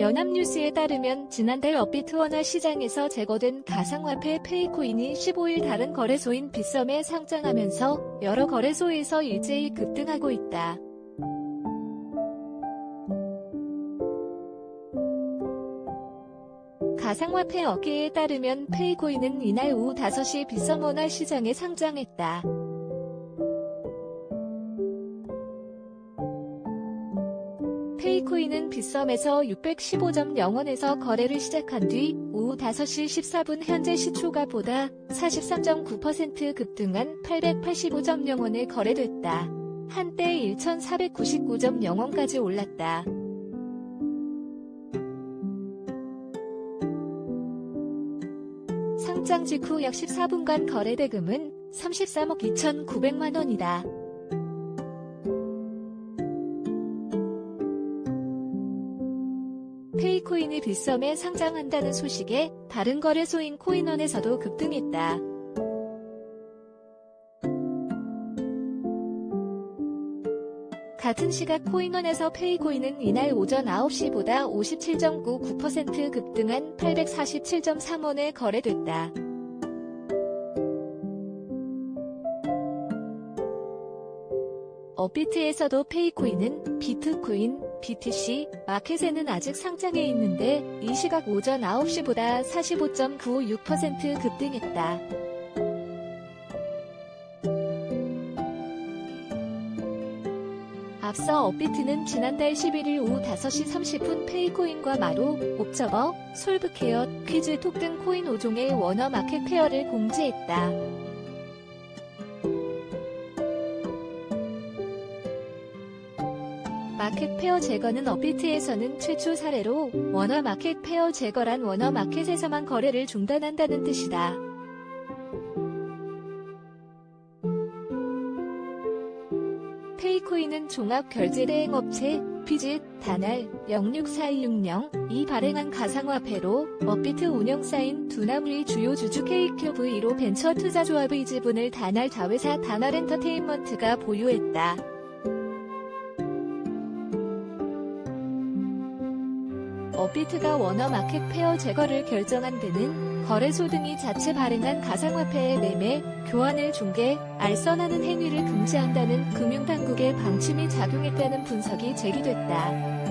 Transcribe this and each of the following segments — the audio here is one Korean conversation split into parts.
연합뉴스에 따르면 지난달 업비트 원화 시장에서 제거된 가상화폐 페이코인이 15일 다른 거래소인 빗썸에 상장하면서 여러 거래소에서 일제히 급등하고 있다. 가상화폐 업계에 따르면 페이코인은 이날 오후 5시 빗썸 원화 시장에 상장했다. 페이코인은 빗썸에서 615.0원에서 거래를 시작한 뒤 오후 5시 14분 현재 시초가보다 43.9% 급등한 885.0원에 거래됐다. 한때 1,499.0원까지 올랐다. 상장 직후 약 14분간 거래 대금은 33억 2,900만 원이다. 페이코인이 빗썸에 상장한다는 소식에 다른 거래소인 코인원에서도 급등했다. 같은 시각 코인원에서 페이코인은 이날 오전 9시보다 57.99% 급등한 847.3원에 거래됐다. 업비트에서도 페이코인은 비트코인, BTC, 마켓에는 아직 상장해 있는데 이 시각 오전 9시보다 45.96% 급등했다. 앞서 업비트는 지난달 11일 오후 5시 30분 페이코인과 마로, 옵저버, 솔브케어, 퀴즈톡 등 코인 5종의 원어 마켓 페어를 공지했다. 마켓 페어 제거는 업비트에서는 최초 사례로 원어 마켓 페어 제거란 원어 마켓에서만 거래를 중단한다는 뜻이다. 페이코인은 종합 결제 대행 업체 피짓 단알 064260이 발행한 가상화폐로 업비트 운영사인 두나무의 주요 주주 KQV1로 벤처 투자 조합의 지분을 단알 자회사 단알 엔터테인먼트가 보유했다. 업비트가 원어 마켓 페어 제거를 결정한 데는 거래소 등이 자체 발행한 가상화폐의 매매, 교환을 중개, 알선하는 행위를 금지한다는 금융당국의 방침이 작용했다는 분석이 제기됐다.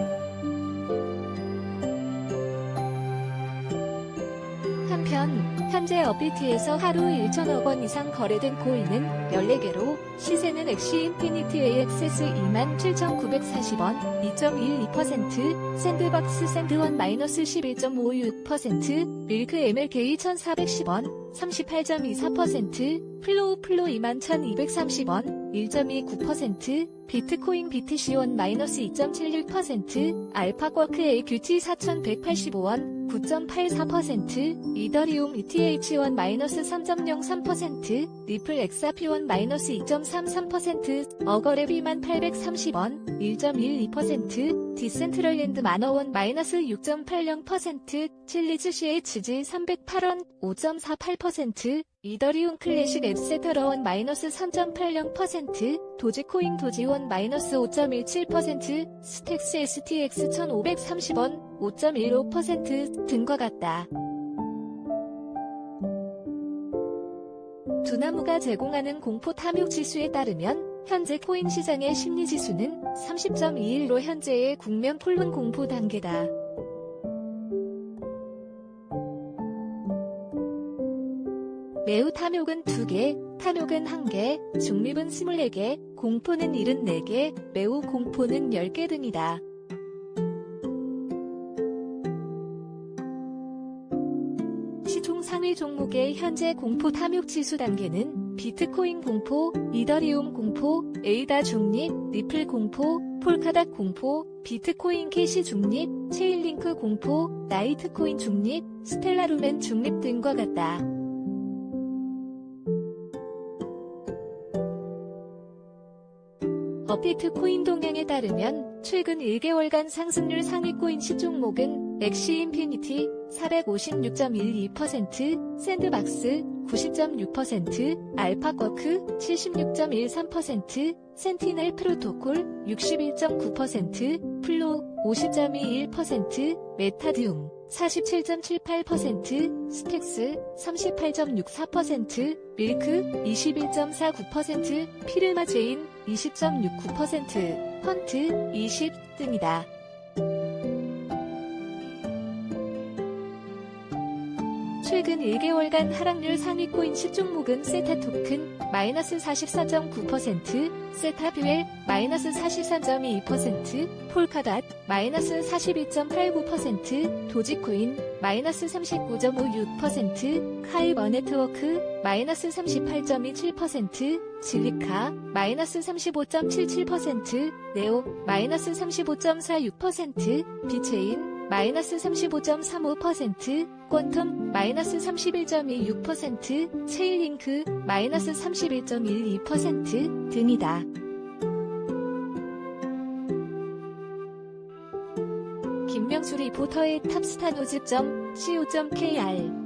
한편 현재 업비트에서 하루 1천억 원 이상 거래된 코인은 14개로 시세는 엑시 인피니티 AXS 27,940원 2.12% 샌드박스 샌드원 마이너스 11.56% 밀크 MLK 1,410원 38.24% 플로우 플로 21,230원 1.29% 비트코인 BTC1 마이너스 2.76% 알파쿼크 AQT 4,185원 9.84%, 이더리움 ETH1 마이너스 3.03%, 리플 엑사피1 마이너스 2.33%, 어거랩 2만 830원, 1.12%, 디센트럴랜드 만어원 마이너스 6.80%, 칠리즈 CHG 308원, 5.48%, 이더리움 클래식 앱세터러원 마이너스 3.80%, 도지코인 도지원 마이너스 5.17%, 스택스 STX 1530원, 5.15% 등과 같다. 두나무가 제공하는 공포 탐욕 지수에 따르면 현재 코인 시장의 심리 지수는 30.21로 현재의 국면 폴론 공포 단계다. 매우 탐욕은 2개, 탐욕은 1개, 중립은 24개, 공포는 74개, 매우 공포는 10개 등이다. 시총 상위 종목의 현재 공포 탐욕 지수 단계는 비트코인 공포, 이더리움 공포, 에이다 중립, 리플 공포, 폴카닷 공포, 비트코인 캐시 중립, 체인링크 공포, 나이트코인 중립, 스텔라루멘 중립 등과 같다. 업비트 코인 동향에 따르면 최근 1개월간 상승률 상위 코인 시종목은 엑시 인피니티 456.12%, 샌드박스 90.6%, 알파쿼크 76.13%, 센티넬 프로토콜 61.9%, 플로 50.21%, 메타디움 47.78%, 스택스 38.64%, 밀크 21.49%, 피르마 제인 20.69%, 펀트 20 등이다. 최근 1개월간 하락률 상위 코인 10종목은 세타 토큰 마이너스 44.9%, 세타 뷰엘 마이너스 44.22%, 폴카닷 마이너스 42.89%, 도지코인 마이너스 39.56%, 카이버 네트워크 마이너스 38.27%, 질리카 마이너스 35.77%, 네오 마이너스 35.46%, 비체인 마이너스 35.35%, 퀀텀 마이너스 31.26%, 체일링크 마이너스 31.12% 등이다. 김명수 리포터의 탑스타노즈.co.kr